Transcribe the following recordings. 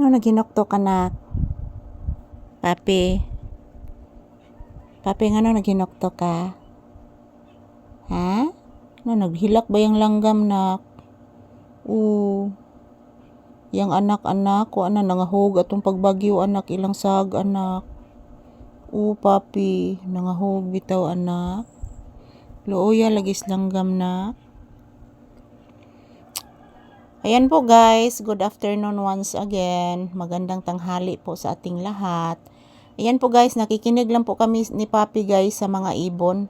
Ano naginokto ka na? Papi. Papi, ano naginokto ka? Ha? Ano, naghilak ba yung langgam nak? Oo. Yang anak-anak ko, ana, nangahog atong pagbagyo anak, ilang sag anak. Oo, papi, nangahog bitaw anak. Looya lagis langgam na. Ayan po guys, good afternoon once again. Magandang tanghali po sa ating lahat. Ayan po guys, nakikinig lang po kami ni Papi guys sa mga ibon.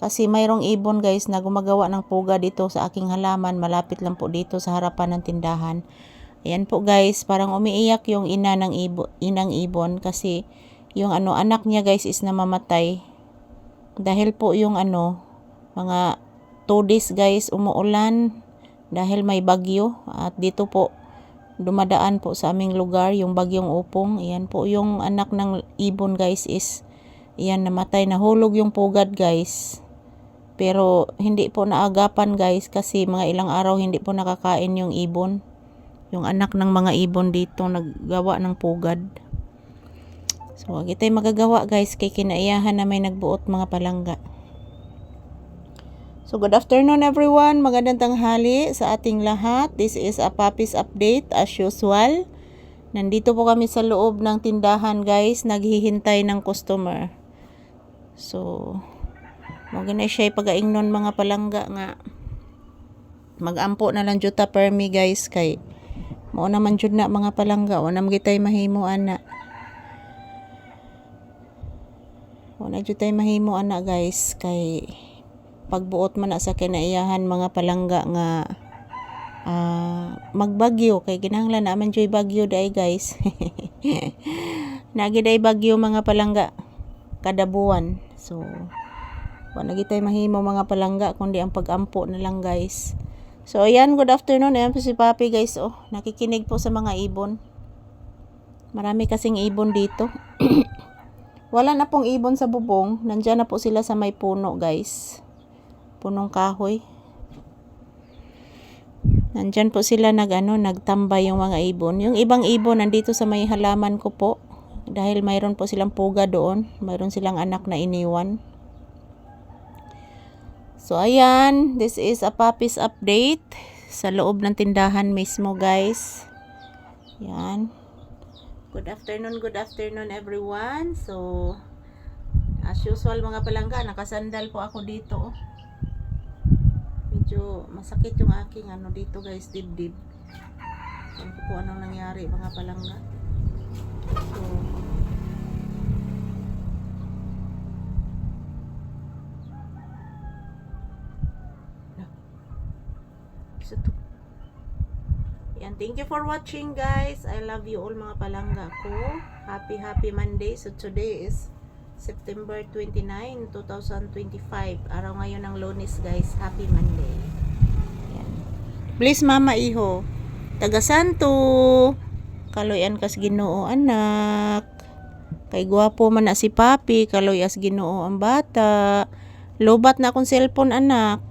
Kasi mayroong ibon guys na gumagawa ng puga dito sa aking halaman. Malapit lang po dito sa harapan ng tindahan. Ayan po guys, parang umiiyak yung ina ng ibon, inang ibon kasi yung ano anak niya guys is namamatay. Dahil po yung ano, mga 2 days guys umuulan dahil may bagyo at dito po dumadaan po sa aming lugar yung bagyong upong. Ayan po yung anak ng ibon guys is Ayan, namatay. Nahulog yung pugad, guys. Pero, hindi po naagapan, guys, kasi mga ilang araw hindi po nakakain yung ibon. Yung anak ng mga ibon dito, naggawa ng pugad. So, wag tayo magagawa, guys, kay kinaiyahan na may nagbuot mga palangga. So, good afternoon, everyone. Magandang tanghali sa ating lahat. This is a Papi's Update, as usual. Nandito po kami sa loob ng tindahan, guys. Naghihintay ng customer. So, Mga na siya pagaingnon mga palangga nga. Magampo na lang juta permi guys kay mao naman jud na mga palangga wa nam gitay mahimo ana. Wa na jud tay mahimo ana guys kay pagbuot man na sa kinaiyahan mga palangga nga uh, magbagyo kay kinahanglan naman joy bagyo dai guys. Nagi day bagyo mga palangga kada buwan. So, wala gitay mahimo mga palangga kundi ang pagampo na lang guys. So ayan, good afternoon. Ayan po si Papi guys. Oh, nakikinig po sa mga ibon. Marami kasing ibon dito. Wala na pong ibon sa bubong. Nandiyan na po sila sa may puno guys. Punong kahoy. Nandyan po sila nag, ano, nagtambay yung mga ibon. Yung ibang ibon nandito sa may halaman ko po. Dahil mayroon po silang puga doon. Mayroon silang anak na iniwan. So, ayan. This is a puppies update sa loob ng tindahan mismo, guys. Yan. Good afternoon, good afternoon, everyone. So, as usual, mga palangga, nakasandal po ako dito. Medyo masakit yung aking ano dito, guys, dibdib. Ano ko po anong nangyari, mga palangga. So, Isa to. Yan, thank you for watching guys. I love you all mga palangga ko. Happy happy Monday. So today is September 29, 2025. Araw ngayon ng Lunes guys. Happy Monday. Yan. Please mama iho. Taga Santo. Kaloyan kas Ginoo anak. Kay gwapo man na si Papi, kaloy as Ginoo ang bata. Lobat na akong cellphone anak.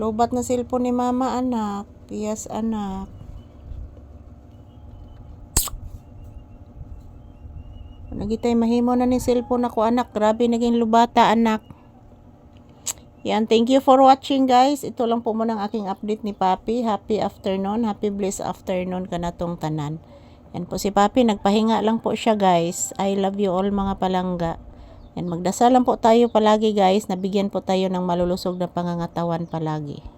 Lobat na cellphone ni mama anak. Piyas anak. Nagitay mahimo na ni cellphone ako anak. Grabe naging lubata anak. Yan, thank you for watching guys. Ito lang po muna ang aking update ni Papi. Happy afternoon, happy blessed afternoon ka na tong tanan. Yan po si Papi, nagpahinga lang po siya guys. I love you all mga palangga. Yan, magdasal lang po tayo palagi guys. Nabigyan po tayo ng malulusog na pangangatawan palagi.